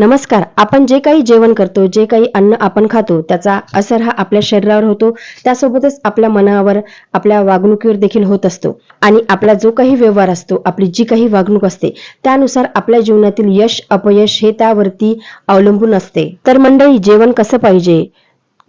नमस्कार आपण जे काही जेवण करतो जे काही अन्न आपण खातो त्याचा असर हा आपल्या शरीरावर होतो. त्यासोबतच आपल्या मनावर आपल्या वागणुकीवर देखील होत असतो. आणि आपला जो काही व्यवहार असतो आपली जी काही वागणूक असते त्यानुसार आपल्या जीवनातील यश अपयश हे त्यावरती अवलंबून असते. तर मंडळी जेवण कसं पाहिजे?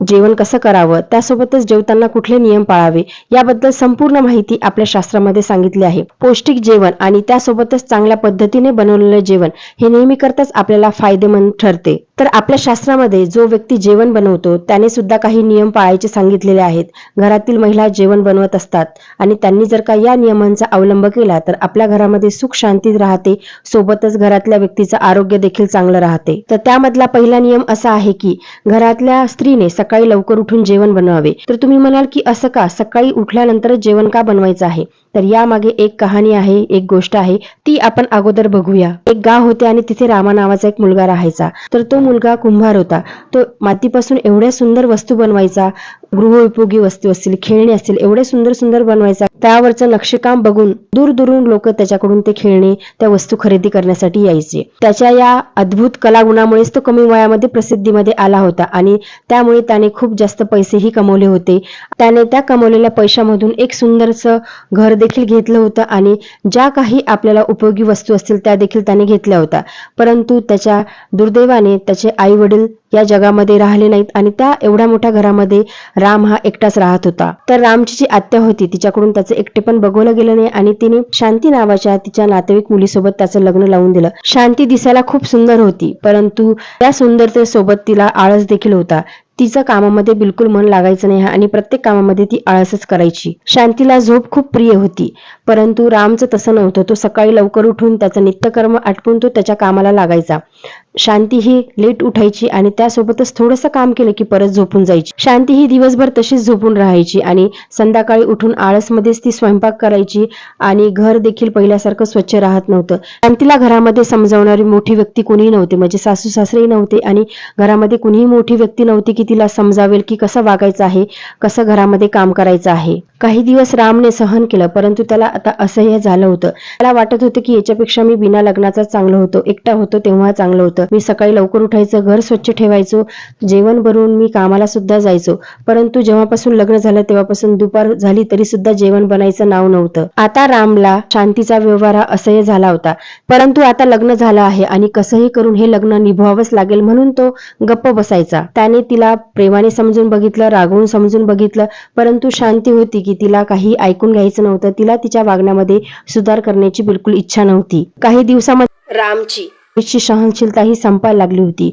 जेवण कसं करावं त्यासोबतच जेवताना कुठले नियम पाळावे याबद्दल संपूर्ण माहिती आपल्या शास्त्रामध्ये सांगितली आहे. पौष्टिक जेवण आणि त्यासोबतच चांगल्या पद्धतीने बनवलेलं जेवण हे नेहमी करताच आपल्याला फायदेमंद ठरते. तर आपल्या शास्त्रामध्ये जो व्यक्ती जेवण बनवतो त्याने सुद्धा काही नियम पाळायचे सांगितलेले आहेत. घरातील महिला जेवण बनवत असतात आणि त्यांनी जर का या नियमांचा अवलंब केला तर आपल्या घरामध्ये सुख शांती राहते सोबतच घरातल्या व्यक्तीचं आरोग्य देखील चांगलं राहते. तर त्यामधला पहिला नियम असा आहे की घरातल्या स्त्रीने सकाळी सकाळी लवकर उठून जेवण बनवावे. तर तुम्ही म्हणाल की असं का? सकाळी उठल्यानंतर जेवण का बनवायचं आहे? तर यामागे एक कहाणी आहे एक गोष्ट आहे ती आपण अगोदर बघूया. एक गाव होते आणि तिथे रामा नावाचा एक मुलगा राहायचा. तर तो मुलगा कुंभार होता. तो मातीपासून एवढ्या सुंदर वस्तू बनवायचा गृहोपयोगी वस्तू असतील खेळणी असतील एवढे सुंदर सुंदर बनवायचा. त्यावरचं नक्षीकाम बघून दूरदूरून लोक त्याच्याकडून ते खेळणे त्या वस्तू खरेदी करण्यासाठी यायचे. त्याच्या या अद्भुत कलागुणामुळेच तो कमी वयामध्ये प्रसिद्धीमध्ये आला होता आणि त्यामुळे त्याने खूप जास्त पैसेही कमवले होते. त्याने त्या कमवलेल्या पैशामधून एक सुंदरसं घर देखील घेतलं होतं आणि ज्या काही आपल्याला उपयोगी वस्तू असतील त्या देखील त्याने घेतल्या होत्या. परंतु त्याच्या दुर्दैवाने त्याचे आई वडील या जगामध्ये राहिले नाहीत आणि त्या एवढ्या मोठ्या घरामध्ये राम हा एकटाच राहत होता. तर रामची जी आत्या होती तिच्याकडून त्याचं एकटे पण बघवलं गेलं नाही आणि तिने शांती नावाच्या तिच्या नातेवाईक मुलीसोबत त्याचं लग्न लावून दिलं. शांती दिसायला खूप सुंदर होती परंतु त्या सुंदरतेसोबत तिला आळस देखील होता. तिचं कामामध्ये बिलकुल मन लागायचं नाही आणि प्रत्येक कामामध्ये ती आळसच करायची. शांतीला झोप खूप प्रिय होती परंतु रामचं तसं नव्हतं. तो सकाळी लवकर उठून त्याचं नित्यकर्म आटपून तो त्याच्या कामाला लागायचा. शांती ही लेट उठायची आणि त्यासोबतच थोडंसं काम केलं की परत झोपून जायची. शांती ही दिवसभर तशीच झोपून राहायची आणि संध्याकाळी उठून आळसमध्येच ती स्वयंपाक करायची आणि घर देखील पहिल्यासारखं स्वच्छ राहत नव्हतं. शांतीला घरामध्ये समजावणारी मोठी व्यक्ती कुणीही नव्हती. म्हणजे सासू सासरेही नव्हते आणि घरामध्ये कुणीही मोठी व्यक्ती नव्हती की तिला समजावेल की कसं वागायचं आहे कसं घरामध्ये काम करायचं आहे. काही दिवस रामने सहन केलं परंतु त्याला आता असह्य झालं होतं. त्याला वाटत होतं की याच्यापेक्षा मी बिना लग्नाचा चांगलं होतो. एकटा होतो तेव्हा चांगलं होतं. मी सकाळी लवकर उठायचं घर स्वच्छ ठेवायचो जेवण भरून मी कामाला सुद्धा जायचो. परंतु जेव्हापासून लग्न झालं तेव्हापासून दुपार झाली तरी सुद्धा जेवण बनायचं नाव नव्हतं. आता रामला शांतीचा व्यवहार हा असह्य झाला होता. परंतु आता लग्न झालं आहे आणि कसंही करून हे लग्न निभवावंच लागेल म्हणून तो गप्प बसायचा. त्याने तिला प्रेमाने समजून बघितलं रागवून समजून बघितलं परंतु शांती होती की तिला काही ऐकून घ्यायचं नव्हतं. तिला तिच्या वागण्यामध्ये सुधार करण्याची बिलकुल इच्छा नव्हती. काही दिवसामध्ये रामची. तिची सहनशीलता ही संपायला लागली होती.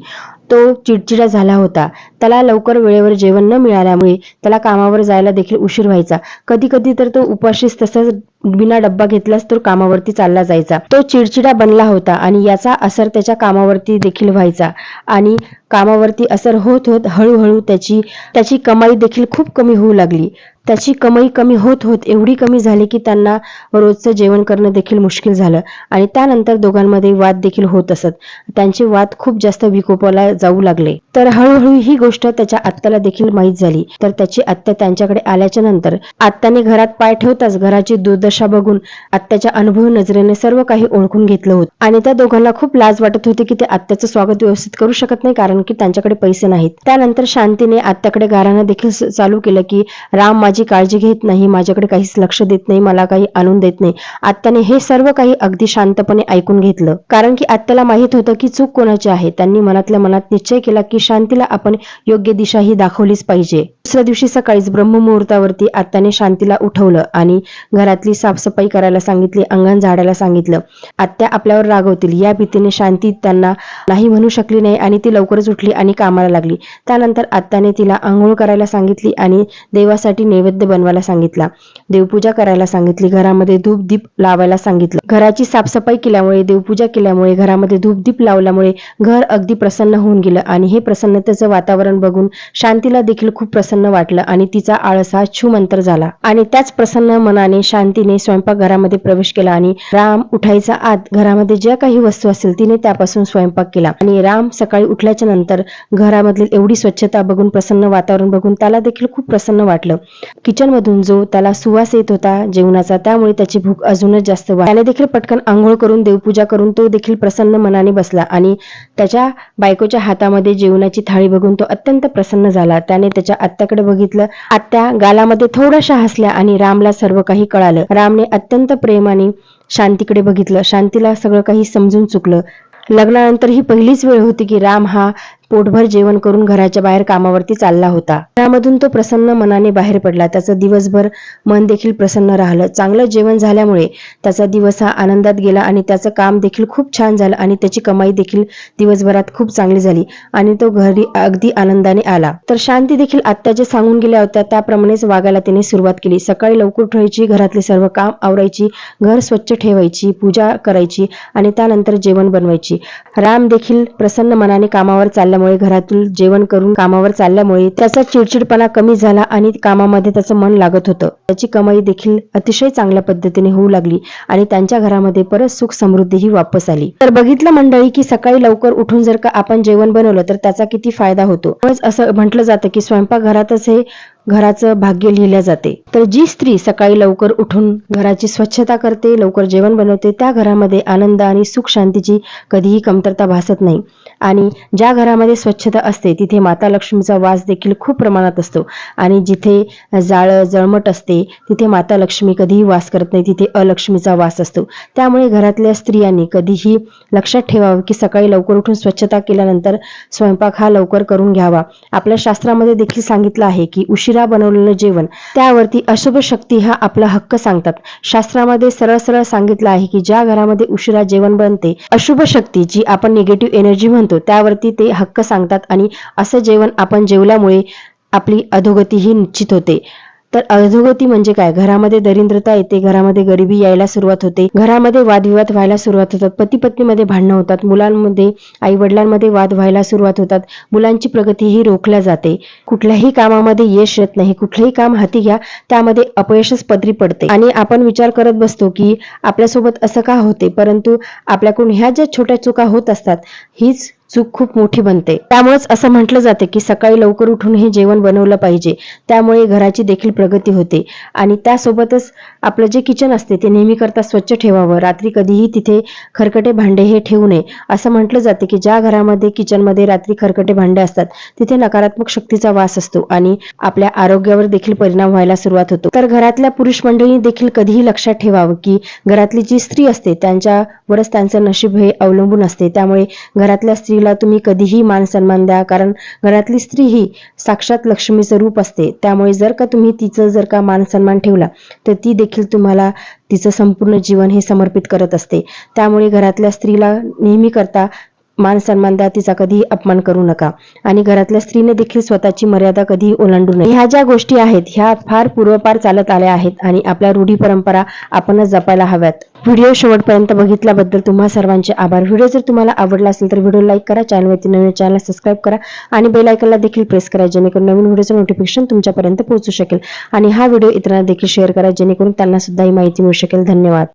तो चिडचिडा झाला होता. त्याला लवकर वेळेवर जेवण न मिळाल्यामुळे त्याला कामावर जायला देखील उशीर व्हायचा. कधी कधी तर तो उपाशीच तसंच बिना डब्बा घेतलाच तो कामावरती चालला जायचा. तो चिडचिडा बनला होता आणि याचा असर त्याच्या कामावरती देखील व्हायचा. आणि कामावरती असर होत होत हळूहळू त्याची त्याची कमाई देखील खूप कमी होऊ लागली. त्याची कमाई कमी होत होत एवढी कमी झाली की त्यांना रोजचं जेवण करणं देखील मुश्किल झालं. आणि त्यानंतर दोघांमध्ये वाद देखील होत असत. त्यांचे वाद खूप जास्त विकोपाला जाऊ लागले. तर हळूहळू ही गोष्ट त्याच्या आत्याला देखील माहीत झाली. तर त्याची आत्या त्यांच्याकडे आल्याच्यानंतर आत्याने घरात पाय ठेवताच घराची दुर्दशा बघून आत्याच्या अनुभव नजरेने सर्व काही ओळखून घेतलं होतं. आणि त्या दोघांना खूप लाज वाटत होती की ते आत्याचं स्वागत व्यवस्थित करू शकत नाही कारण की त्यांच्याकडे पैसे नाहीत. त्यानंतर शांतीने आत्याकडे गाराणं देखील चालू केलं की राम माझी माझी काळजी घेत नाही माझ्याकडे काहीच लक्ष देत नाही मला काही आणून देत नाही. आत्याने हे सर्व काही अगदी शांतपणे ऐकून घेतलं. कारण की आत्याला माहीत होतं की चूक कोणाची आहे. त्यांनी मनातल्या मनात निश्चय केला की शांतीला आपण योग्य दिशा ही दाखवलीच पाहिजे. दुसऱ्या दिवशी सकाळीच ब्रह्ममुहूर्तावरती आत्याने शांतीला उठवलं आणि घरातली साफसफाई करायला सांगितली अंगण झाडायला सांगितलं. आत्या आपल्यावर रागवतील या भीतीने शांती त्यांना नाही म्हणू शकली नाही आणि ती लवकरच उठली आणि कामाला लागली. त्यानंतर आत्याने तिला आंघोळ करायला सांगितली आणि देवासाठी नैवेद्य बनवायला सांगितला. देवपूजा करायला सांगितली. घरामध्ये धूप दीप लावायला सांगितलं. घराची साफसफाई केल्यामुळे देवपूजा केल्यामुळे घरामध्ये धूप दीप लावल्यामुळे घर अगदी प्रसन्न होऊन गेलं आणि हे प्रसन्नतेचं वातावरण बघून शांतीला देखील खूप प्रसन्न वाटलं आणि तिचा आळस हा छुमंतर झाला. आणि त्याच प्रसन्न मनाने शांतीने स्वयंपाक घरामध्ये प्रवेश केला आणि राम उठायचा आत घरामध्ये ज्या काही वस्तू असतील तिने त्यापासून स्वयंपाक केला. आणि राम सकाळी उठल्याच्या नंतर घरामधली एवढी स्वच्छता बघून प्रसन्न वातावरण बघून त्याला देखील खूप प्रसन्न वाटलं. किचन मधून जो त्याला सुवास येत होता जेवणाचा त्यामुळे त्याची भूक अजूनच जास्त वाढली. त्याने देखील पटकन आंघोळ करून देवपूजा करून तो देखील प्रसन्न मनाने बसला आणि त्याच्या बायकोच्या हातामध्ये जेवणाची थाळी बघून तो अत्यंत प्रसन्न झाला. त्याने त्याच्या आत्याकडे बघितलं. आत्या गालामध्ये थोड्याशा हसल्या आणि रामला सर्व काही कळालं. रामने अत्यंत प्रेमाने शांतीकडे बघितलं. शांतीला सगळं काही समजून चुकलं. लग्नानंतर ही पहिलीच वेळ होती की राम हा पोटभर जेवण करून घराच्या बाहेर कामावरती चालला होता. त्यामधून तो प्रसन्न मनाने बाहेर पडला. त्याचं दिवसभर मन देखील प्रसन्न राहिलं. चांगलं जेवण झाल्यामुळे त्याचा दिवस हा आनंदात गेला आणि त्याचं काम देखील खूप छान झालं आणि त्याची कमाई देखील दिवसभरात खूप चांगली झाली आणि तो घरी अगदी आनंदाने आला. तर शांती देखील आत्या जे सांगून गेल्या होत्या त्याप्रमाणेच वागायला त्याने सुरुवात केली. सकाळी लवकर ठेवायची घरातले सर्व काम आवरायची घर स्वच्छ ठेवायची पूजा करायची आणि त्यानंतर जेवण बनवायची. राम देखील प्रसन्न मनाने कामावर चालला चालल्यामुळे घरातील जेवण करून कामावर चालल्यामुळे त्याचा चिडचिडपणा कमी झाला आणि कामामध्ये त्याचं मन लागत होतं. त्याची कमाई देखील अतिशय चांगल्या पद्धतीने होऊ लागली आणि त्यांच्या घरामध्ये परत सुख समृद्धीही वापस आली. तर बघितलं मंडळी की सकाळी लवकर उठून जर का आपण जेवण बनवलं तर त्याचा किती फायदा होतो. असं म्हटलं जातं की स्वयंपाकघरातच हे घराचं भाग्य लिहिल्या जाते. तर जी स्त्री सकाळी लवकर उठून घराची स्वच्छता करते लवकर जेवण बनवते त्या घरामध्ये आनंद आणि सुख शांतीची कधीही कमतरता भासत नाही. आणि ज्या घरामध्ये स्वच्छता असते तिथे माता लक्ष्मीचा वास देखील खूप प्रमाणात असतो. आणि जिथे जाळं जळमट असते तिथे माता लक्ष्मी कधीही वास करत नाही तिथे अलक्ष्मीचा वास असतो. त्यामुळे घरातल्या स्त्रियांनी कधीही लक्षात ठेवावं की सकाळी लवकर उठून स्वच्छता केल्यानंतर स्वयंपाक हा लवकर करून घ्यावा. आपल्या शास्त्रामध्ये देखील सांगितलं आहे की उशिरा बनवलेलं जेवण. त्यावरती अशुभ शक्ती हा आपला हक्क सांगतात. शास्त्रामध्ये सरळ सरळ सांगितलं आहे की ज्या घरामध्ये उशिरा जेवण बनते अशुभ शक्ती जी आपण निगेटिव्ह एनर्जी म्हणतो त्यावरती ते हक्क सांगतात आणि असं जेवण आपण जेवल्यामुळे आपली अधोगती ही निश्चित होते. तर अधोगती म्हणजे काय? घरामध्ये दरिद्रता येते घरामध्ये गरिबी यायला सुरुवात होते. घरामध्ये वादविवाद व्हायला सुरुवात होतात. पती पत्नीमध्ये भांडणं होतात. मुलांमध्ये आई वडिलांमध्ये वाद व्हायला सुरुवात होतात. मुलांची प्रगती ही रोखल्या जाते. कुठल्याही कामामध्ये यश येत नाही. कुठलंही काम हाती घ्या. त्यामध्ये अपयशच पदरी पडते. आणि आपण विचार करत बसतो की आपल्यासोबत असं का होते? परंतु आपल्याकडून ह्या ज्या छोट्या चुका होत असतात हीच चूक खूप मोठी बनते. त्यामुळेच असं म्हटलं जाते की सकाळी लवकर उठून हे जेवण बनवलं पाहिजे. त्यामुळे घराची देखील प्रगती होते. आणि त्यासोबतच आपलं जे किचन असते ते नेहमी करता स्वच्छ ठेवावं. रात्री कधीही तिथे खरकटे भांडे हे ठेवू नये. असं म्हटलं जाते की ज्या घरामध्ये किचनमध्ये रात्री खरकटे भांडे असतात तिथे नकारात्मक शक्तीचा वास असतो आणि आपल्या आरोग्यावर देखील परिणाम व्हायला सुरुवात होतो. तर घरातल्या पुरुष मंडळी देखील कधीही लक्षात ठेवावं की घरातली जी स्त्री असते त्यांच्यावरच त्यांचं नशीब हे अवलंबून असते. त्यामुळे घरातल्या स्त्री स्त्रीला तुम्ही कधीही मान सन्मान द्या कारण घरातली स्त्री ही साक्षात लक्ष्मीचं रूप असते. त्यामुळे जर का तुम्ही तिचं जर का मान सन्मान ठेवला तर ती देखील तुम्हाला तिचं संपूर्ण जीवन हे समर्पित करत असते. त्यामुळे घरातल्या स्त्रीला नेहमी करता मान सन्मानदा तिचा कधीही अपमान करू नका. आणि घरातल्या स्त्रीने देखील स्वतःची मर्यादा कधीही ओलांडू नये. ह्या ज्या गोष्टी आहेत ह्या फार पूर्वपार चालत आल्या आहेत आणि आपल्या रूढी परंपरा आपणच जपायला हव्यात. व्हिडिओ शेवटपर्यंत बघितल्याबद्दल तुम्हा सर्वांचे आभार. व्हिडिओ जर तुम्हाला आवडला असेल तर व्हिडिओ लाईक करा चॅनलवरती नवीन चॅनल सबस्क्राईब करा आणि बेलायकनला देखील प्रेस करा जेणेकरून नवीन व्हिडिओचं नोटिफिकेशन तुमच्यापर्यंत पोहोचू शकेल. आणि हा व्हिडिओ इतरांना देखील शेअर करा जेणेकरून त्यांना सुद्धा ही माहिती मिळू शकेल. धन्यवाद.